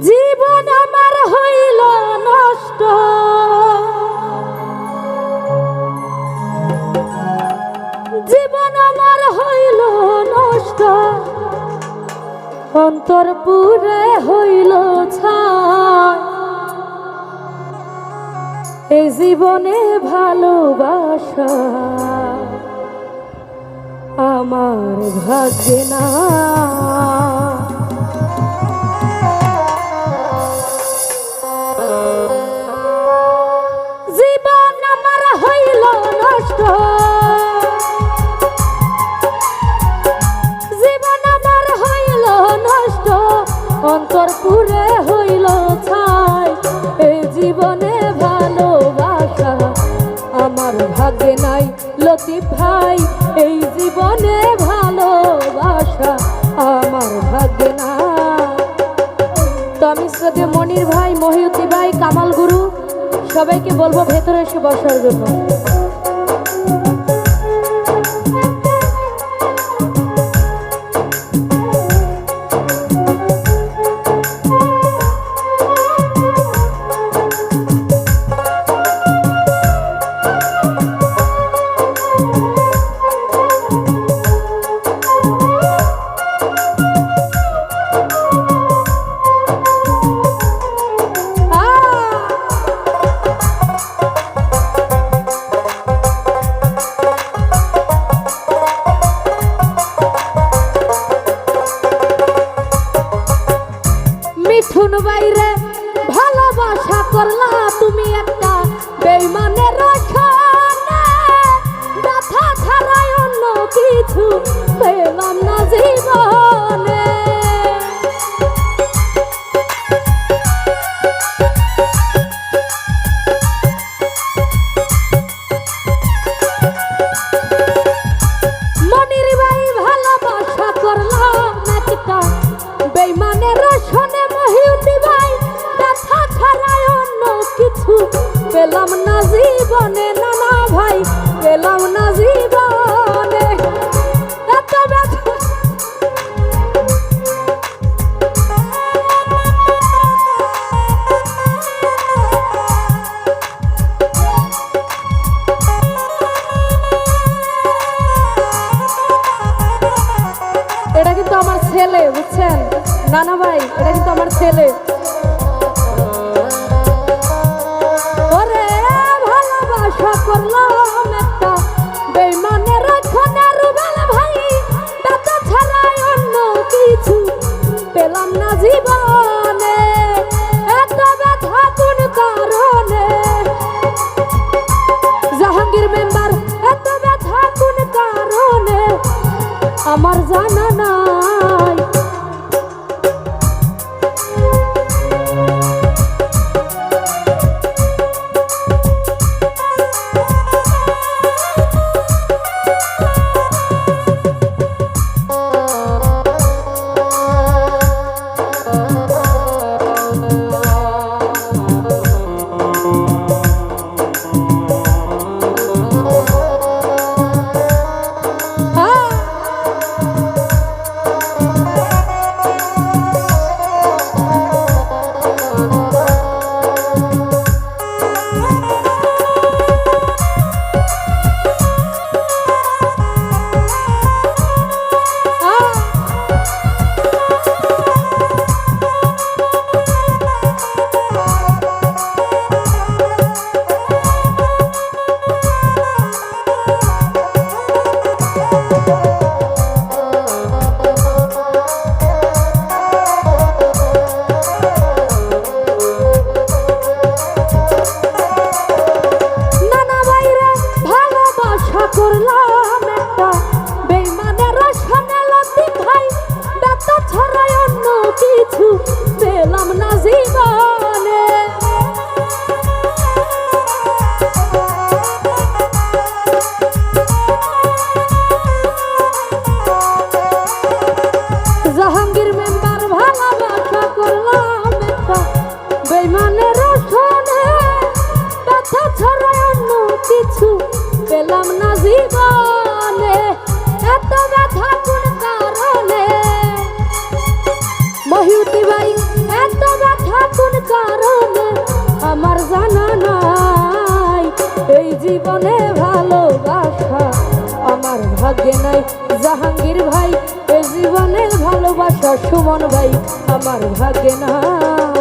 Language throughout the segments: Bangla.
জীবন আমার হইল নষ্ট। জীবন আমার হইল নষ্ট। অন্তর হইল ছায় এই জীবনে ভালোবাসা আমার ভাগ্যে না ভাই, এই জীবনে ভালোবাসা আমার ভাগ্যে না তো আমি শ্রোতে মনির ভাই মহিউদ্দি ভাই, কামাল গুরু, সবাইকে বলব ভেতরে এসে বসার জন্য। lot. বুঝছেন? নানা ভাই এটা কিন্তু আমার ছেলে। ভালোবাসা করলাম। পেলাম না জীবনে, এত ব্যথা কোন কারণে? মহিউতি ভাই, এত ব্যথা কোন কারণে? আমার জানা নাই, এই জীবনে ভালোবাসা আমার ভাগ্যে নাই। জাহাঙ্গীর ভাই, এই জীবনের ভালোবাসা সুমন ভাই, আমার ভাগ্যে নাই।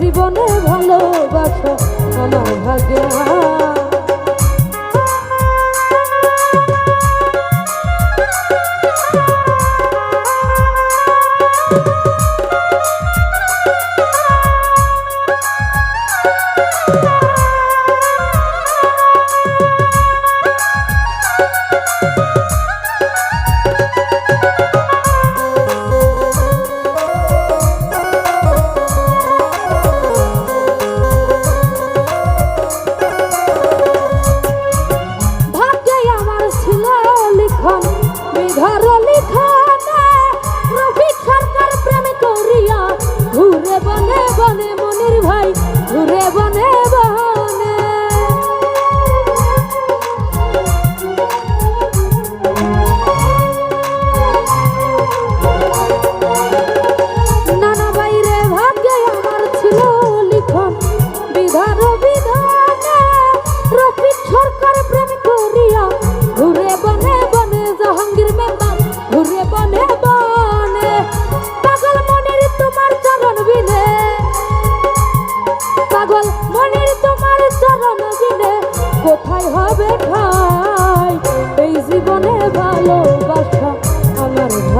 জীবনে ভালোবাসো আমার ভাগ্যে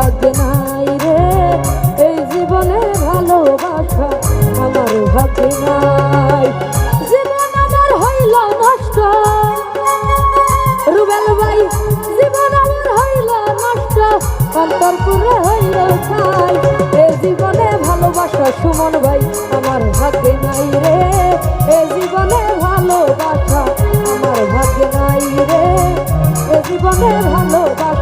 ভাগ্য নাই রে। এই জীবনে ভালোবাসা আমার ভাগ্য নাই। জীবন আমার হইল নষ্ট। রুবেল ভাই, জীবন আমার হইল নষ্ট। অন্তরপুরে হইল ছাই। এই জীবনে ভালোবাসা সুমন ভাই আমার ভাগ্যে নাই রে। এই জীবনে ভালোবাসা আমার ভাগ্যে নাই রে। এই জীবনে ভালোবাসা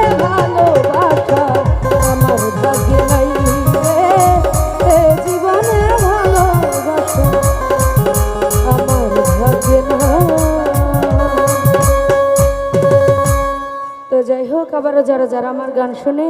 যারা আমার গান শুনে